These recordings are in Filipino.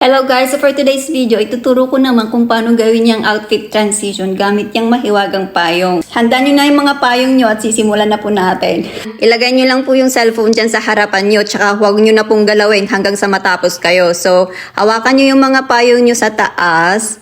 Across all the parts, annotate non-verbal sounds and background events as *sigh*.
Hello guys, so for today's video, ituturo ko naman kung paano gawin yung outfit transition gamit yung mahiwagang payong. Handa nyo na yung mga payong nyo at sisimulan na po natin. *laughs* Ilagay nyo lang po yung cellphone dyan sa harapan nyo, tsaka huwag nyo na pong galawin hanggang sa matapos kayo. So, hawakan nyo yung mga payong nyo sa taas,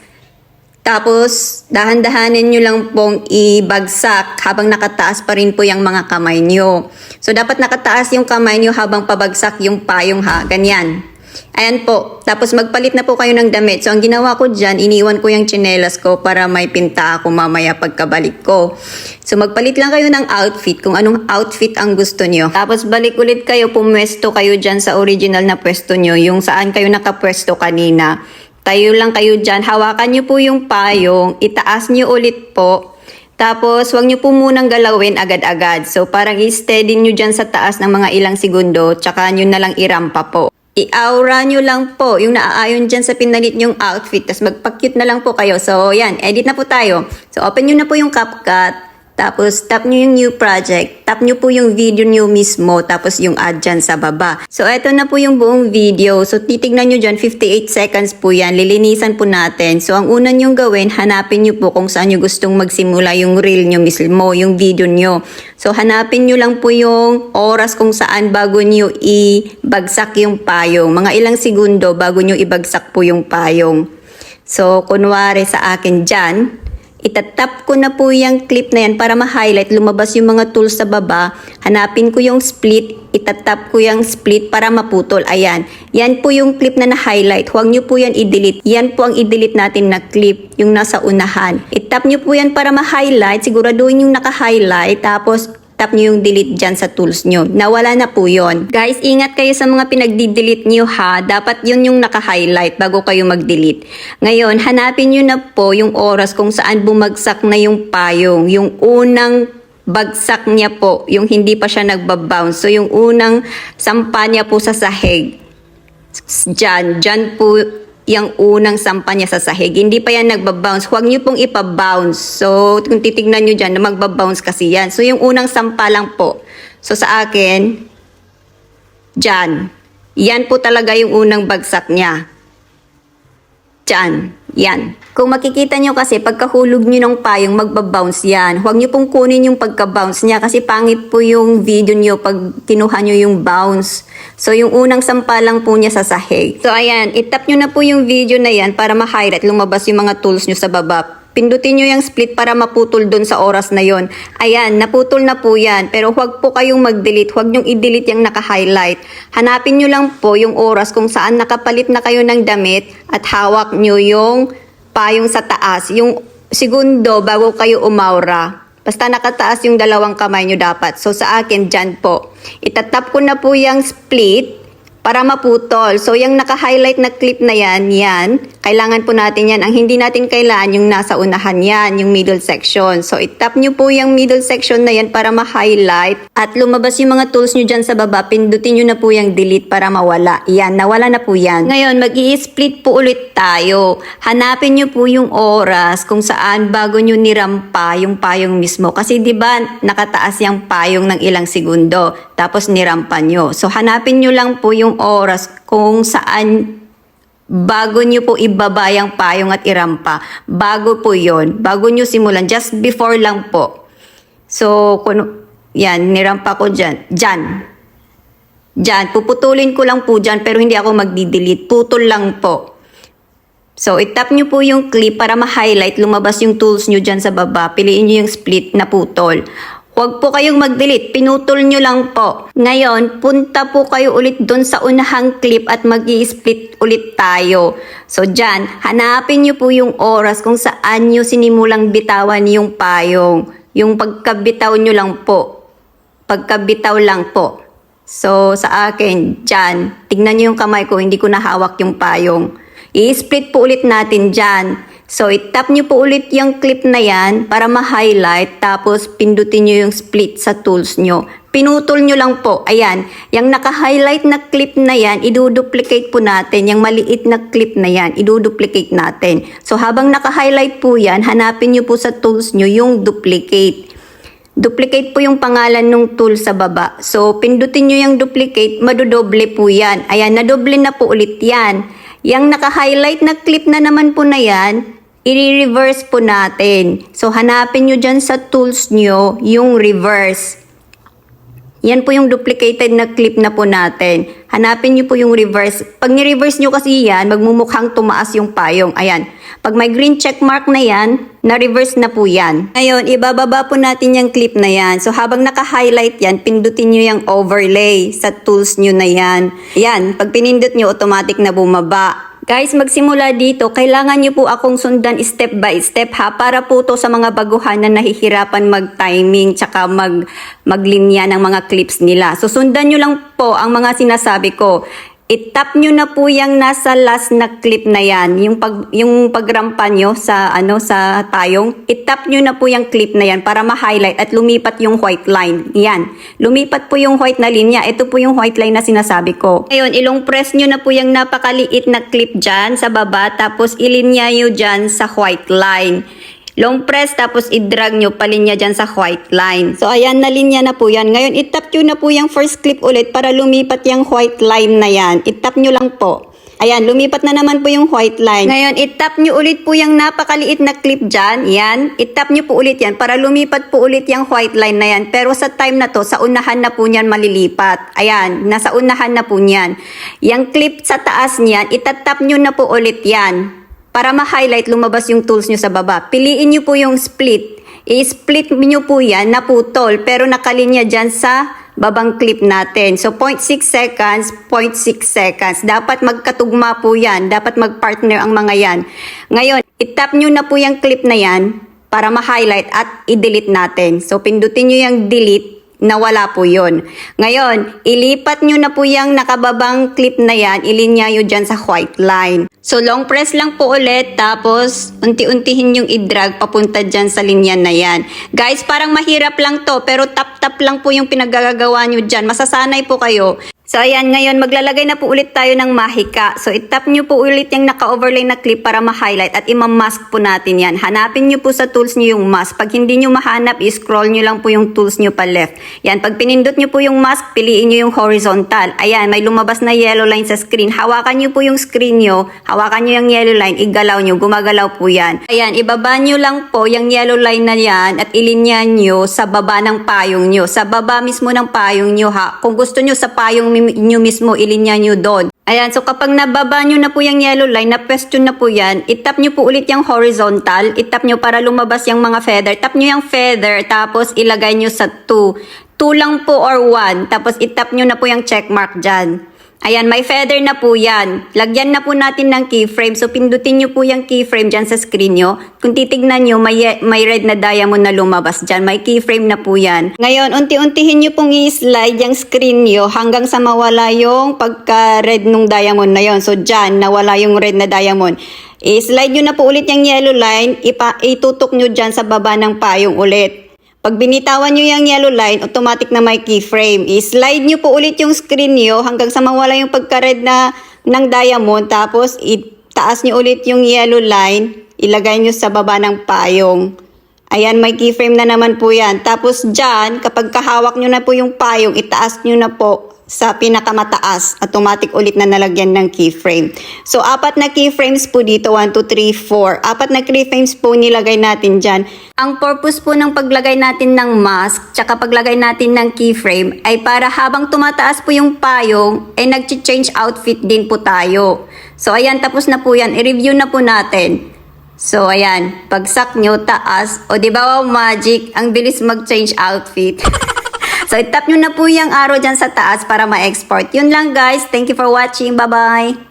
tapos, dahan-dahanin nyo lang pong ibagsak habang nakataas pa rin po yung mga kamay nyo. So, dapat nakataas yung kamay nyo habang pabagsak yung payong ha. Ganyan. Ayan po. Tapos magpalit na po kayo ng damit. So, ang ginawa ko dyan, iniwan ko yung tsinelas ko para may pinta ako mamaya pagkabalik ko. So, magpalit lang kayo ng outfit kung anong outfit ang gusto nyo. Tapos, balik ulit kayo, pumwesto kayo dyan sa original na pwesto nyo, yung saan kayo nakapwesto kanina. Tayo lang kayo dyan. Hawakan nyo po yung payong, itaas nyo ulit po. Tapos, wag nyo po munang galawin agad-agad. So, parang i-steady nyo dyan sa taas ng mga ilang segundo, tsaka nyo na lang irampa po. I-aura nyo lang po yung naaayon dyan sa pinalit nyong outfit. Tapos magpa-cute na lang po kayo. So, yan. Edit na po tayo. So, open nyo na po yung CapCut. Tapos, tap nyo yung new project. Tap nyo po yung video nyo mismo. Tapos, yung add dyan sa baba. So, eto na po yung buong video. So, titignan nyo dyan. 58 seconds po yan. Lilinisan po natin. So, ang una nyong gawin, hanapin nyo po kung saan nyo gustong magsimula yung reel nyo mismo, yung video nyo. So, hanapin nyo lang po yung oras kung saan bago nyo ibagsak yung payong. Mga ilang segundo bago nyo ibagsak po yung payong. So, kunwari sa akin dyan, itatap ko na po yung clip na yan para ma-highlight, lumabas yung mga tools sa baba. Hanapin ko yung split, itatap ko yung split para maputol. Ayan. Yan po yung clip na na-highlight. Huwag nyo po yan i-delete. Yan po ang i-delete natin na clip, yung nasa unahan. Itap nyo po yan para ma-highlight. Siguraduhin yung naka-highlight. Tapos, tap nyo yung delete dyan sa tools nyo. Nawala na po yon. Guys, ingat kayo sa mga pinagdi-delete nyo ha. Dapat yun yung naka-highlight bago kayo mag-delete. Ngayon, hanapin nyo na po yung oras kung saan bumagsak na yung payong. Yung unang bagsak niya po, yung hindi pa siya nagbabounce. So, yung unang sampa niya po sa sahig. Diyan, diyan po yung unang sampa niya sa sahig. Hindi pa yan nagbabounce. Huwag niyo pong ipabounce. So, kung titignan niyo dyan, magbabounce kasi yan. So, yung unang sampa lang po. So, sa akin, dyan. Yan po talaga yung unang bagsak niya. Diyan. Yan. Kung makikita nyo kasi, pagkahulog nyo ng payong, magbabounce yan. Huwag nyo pong kunin yung pagka-bounce niya kasi pangit po yung video nyo pag kinuha nyo yung bounce. So, yung unang sampa lang po niya sa sahig. So, ayan. Itap nyo na po yung video na yan para ma-highlight. Lumabas yung mga tools nyo sa baba. Pindutin nyo yung split para maputol doon sa oras na yon. Ayan, naputol na po yan. Pero huwag po kayong mag-delete. Huwag nyong i-delete yung naka-highlight. Hanapin nyo lang po yung oras kung saan nakapalit na kayo ng damit at hawak nyo yung payong sa taas. Yung segundo bago kayo umaura. Basta nakataas yung dalawang kamay nyo dapat. So sa akin, dyan po. Itatap ko na po yung split para maputol. So, yung naka-highlight na clip na yan, yan, kailangan po natin yan. Ang hindi natin kailangan, yung nasa unahan yan, yung middle section. So, itap nyo po yung middle section na yan para ma-highlight. At lumabas yung mga tools nyo dyan sa baba, pindutin nyo na po yung delete para mawala. Yan, nawala na po yan. Ngayon, mag split po ulit tayo. Hanapin nyo po yung oras kung saan bago nyo nirampa yung payong mismo. Kasi di ba nakataas yung payong ng ilang segundo, tapos nirampa nyo. So, hanapin nyo lang po yung oras kung saan bago nyo po ibaba yung payong at irampa. Bago po yon Bago nyo simulan. Just before lang po. So, kung, yan, nirampa ko dyan. Dyan. Dyan. Puputulin ko lang po dyan pero hindi ako magdi-delete. Putol lang po. So, itap nyo po yung clip para ma-highlight, lumabas yung tools nyo dyan sa baba. Piliin nyo yung split na putol. Huwag po kayong mag-delete, pinutol nyo lang po. Ngayon, punta po kayo ulit doon sa unahang clip at mag split ulit tayo. So dyan, hanapin nyo po yung oras kung saan nyo sinimulang bitawan yung payong. Yung pagkabitaw nyo lang po. Pagkabitaw lang po. So sa akin, dyan, tignan nyo yung kamay ko, hindi ko nahawak yung payong. I-split po ulit natin dyan. So, itap nyo po ulit yung clip na yan para ma-highlight tapos pindutin nyo yung split sa tools nyo. Pinutol nyo lang po. Ayan. Yung naka-highlight na clip na yan, iduduplicate po natin. Yung maliit na clip na yan, iduduplicate natin. So, habang naka-highlight po yan, hanapin nyo po sa tools nyo yung duplicate. Duplicate po yung pangalan ng tool sa baba. So, pindutin nyo yung duplicate, madodoble po yan. Ayan, nadoble na po ulit yan. Yung naka-highlight na clip na naman po na yan, i-reverse po natin. So, hanapin nyo dyan sa tools nyo yung reverse. Yan po yung duplicated na clip na po natin. Hanapin nyo po yung reverse. Pag ni-reverse nyo kasi yan, magmumukhang tumaas yung payong. Ayan. Pag may green check mark na yan, na-reverse na po yan. Ngayon, ibababa po natin yung clip na yan. So, habang naka-highlight yan, pindutin nyo yung overlay sa tools nyo na yan. Yan. Pag pinindot nyo, automatic na bumaba. Guys, magsimula dito, kailangan nyo po akong sundan step by step ha, para po to sa mga baguhan na nahihirapan mag-timing tsaka mag, maglinya ng mga clips nila. So sundan nyo lang po ang mga sinasabi ko. I-tap nyo na po yung nasa last na clip na yan, yung, pag, yung pagrampa nyo sa, ano, sa tayong. I-tap nyo na po yung clip na yan para ma-highlight at lumipat yung white line. Yan. Lumipat po yung white na linya. Ito po yung white line na sinasabi ko. Ngayon, ilong press nyo na po yung napakaliit na clip dyan sa baba, tapos ilinya nyo dyan sa white line. Long press tapos i-drag nyo palinya dyan sa white line. So ayan, nalinya na po yan. Ngayon, itap nyo na po yung first clip ulit para lumipat yung white line na yan. Itap nyo lang po. Ayan, lumipat na naman po yung white line. Ngayon, itap nyo ulit po yung napakaliit na clip dyan. Yan. Itap nyo po ulit yan para lumipat po ulit yung white line na yan. Pero sa time na to, sa unahan na po niyan malilipat. Ayan, nasa unahan na po niyan. Yung clip sa taas niyan, itatap nyo na po ulit yan. Para ma-highlight, lumabas yung tools nyo sa baba. Piliin nyo po yung split. I-split nyo po yan na putol, pero nakalinya dyan sa babang clip natin. So, 0.6 seconds, 0.6 seconds. Dapat magkatugma po yan. Dapat mag-partner ang mga yan. Ngayon, itap nyo na po yung clip na yan para ma-highlight at i-delete natin. So, pindutin nyo yung delete nawala po yun. Ngayon, ilipat nyo na po yung nakababang clip na yan, ilinya nyo dyan sa white line. So, long press lang po ulit, tapos unti-untihin yung i-drag papunta dyan sa linya na yan. Guys, parang mahirap lang to, pero tap-tap lang po yung pinagagagawa nyo dyan. Masasanay po kayo. So, ayan, ngayon, maglalagay na po ulit tayo ng mahika. So, itap nyo po ulit yung naka-overlay na clip para ma-highlight at imamask po natin yan. Hanapin nyo po sa tools nyo yung mask. Pag hindi nyo mahanap, i-scroll nyo lang po yung tools nyo pa left. Yan, pag pinindot nyo po yung mask, piliin nyo yung horizontal. Ayan, may lumabas na yellow line sa screen. Hawakan nyo po yung screen nyo, hawakan nyo yung yellow line, igalaw nyo, gumagalaw po yan. Ayan, ibaba nyo lang po yung yellow line na yan at ilinya nyo sa baba ng payong nyo. Sa baba mismo ng payong nyo ha. Kung gusto nyo sa payong nyo mismo, ilinya nyo doon. Ayan, so kapag nababa nyo na po yung yellow line, na-question na po yan, itap nyo po ulit yung horizontal, itap nyo para lumabas yung mga feather. Tap nyo yung feather, tapos ilagay nyo sa 2. 2 lang po or 1, tapos itap nyo na po yung check mark dyan. Ayan, may feather na po yan. Lagyan na po natin ng keyframe. So, pindutin nyo po yung keyframe dyan sa screen nyo. Kung titignan nyo, may, may red na diamond na lumabas dyan. May keyframe na po yan. Ngayon, unti-untihin nyo pong i-slide yung screen nyo hanggang sa mawala yung pagka-red nung diamond na yon. So, dyan, nawala yung red na diamond. I-slide nyo na po ulit yung yellow line. Ipa, itutok nyo dyan sa baba ng payong ulit. Pag binitawan nyo yung yellow line, automatic na may keyframe. I-slide nyo po ulit yung screen nyo hanggang sa mawala yung pagka-red na ng diamond. Tapos, itaas nyo ulit yung yellow line. Ilagay nyo sa baba ng payong. Ayan, may keyframe na naman po yan. Tapos dyan, kapag kahawak nyo na po yung payong, itaas nyo na po sa pinakamataas. Automatic ulit na nalagyan ng keyframe. So, apat na keyframes po dito. 1, 2, 3, 4. Apat na keyframes po nilagay natin dyan. Ang purpose po ng paglagay natin ng mask, tsaka paglagay natin ng keyframe, ay para habang tumataas po yung payong, ay nag-change outfit din po tayo. So, ayan, tapos na po yan. I-review na po natin. So, ayan. Pagsak nyo, taas. O, di ba, wow, magic. Ang bilis mag-change outfit. *laughs* so, itap nyo na po yung arrow dyan sa taas para ma-export. Yun lang, guys. Thank you for watching. Bye-bye.